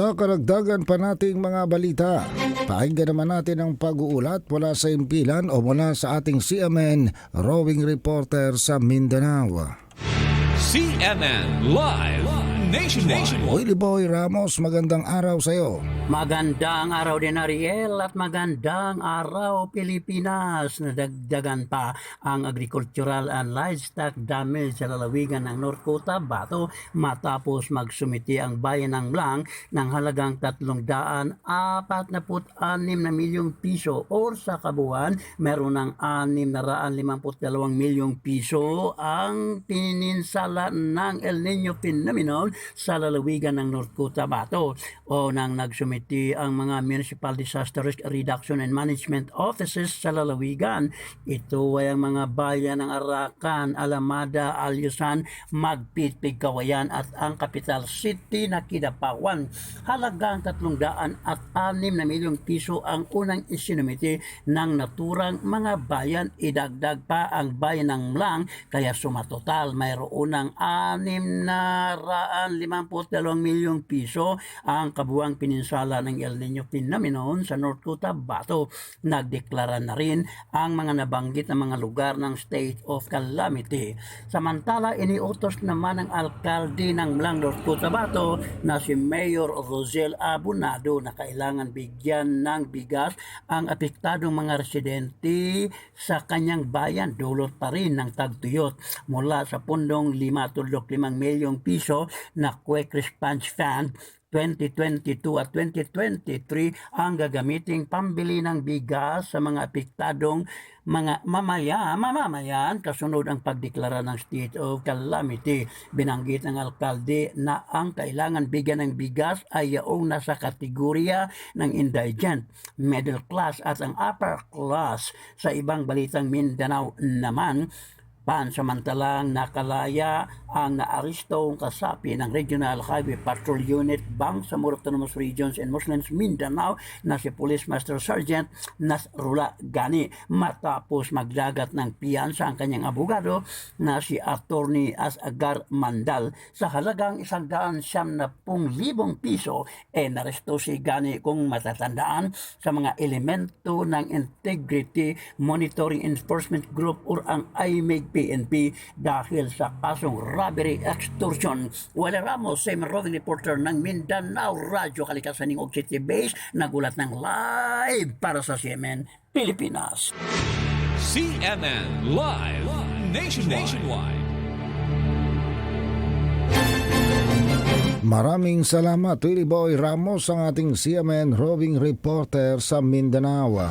Sa karagdagan pa nating mga balita, pakinggan naman natin ang pag-uulat mula sa impilan o mula sa ating CMN rowing reporter sa Mindanao. CNN Live Nationwide. Oily Boy Ramos, magandang araw sa iyo. Magandang araw din Ariel at magandang araw Pilipinas. Nadagdagan pa ang agricultural and livestock damage sa lalawigan ng North Cotabato matapos magsumiti ang bayan ng Blang ng halagang 346 na milyong piso or sa kabuuan meron ng 652 milyong piso ang pininsala ng El Nino phenomenon sa lalawigan ng North Cotabato o nang nagsumiti ang mga Municipal Disaster Risk Reduction and Management Offices sa lalawigan. Ito ay ang mga bayan ng Arakan, Alamada, Alyusan, Magpitpig, Kawayan at ang capital city na Kidapawan. Halagang 300 at 6 na milyong piso ang unang isinumiti ng naturang mga bayan. Idagdag pa ang bayan ng Mlang kaya sumatotal mayroon ng 6 na raan 52 milyong piso ang kabuang pininsala ng El Nino phenomenon sa North Cotabato. Nagdeklara na rin ang mga nabanggit na mga lugar ng state of calamity. Samantala, iniutos naman ng alkalde ng Mlang North Cotabato na si Mayor Rosel Abunado na kailangan bigyan ng bigas ang apektadong mga residente sa kanyang bayan dulot pa rin ng tagtuyot mula sa pundong 5.5 milyong piso na Quick Response Fund 2022 at 2023 ang gagamiting pambili ng bigas sa mga apektadong mga mamaya, mamamayan kasunod ang pagdeklara ng state of calamity. Binanggit ng alkalde na ang kailangan bigyan ng bigas ay yaong nasa kategorya ng indigent, middle class at ang upper class. Sa ibang balitang Mindanao naman, Pansamantalang nakalaya ang naaristong kasapi ng Regional Highway Patrol Unit Bank sa Autonomous Regions and Muslims Mindanao na si Police Master Sergeant Nasrullah Gani matapos magdagat ng piyansa ang kanyang abogado na si Attorney Asagar Mandal. Sa halagang isang daan siyam na pung libong piso e naresto si Gani kung matatandaan sa mga elemento ng Integrity Monitoring Enforcement Group or ang IMEG PNP dahil sa kasong robbery extortion. Wala Ramos, same roving reporter ng Mindanao Radio Kalikasan ng City Base, nagulat ng live para sa CMN Pilipinas. CNN Live Nationwide. Maraming salamat Willie Boy Ramos ang ating CMN roving reporter sa Mindanao.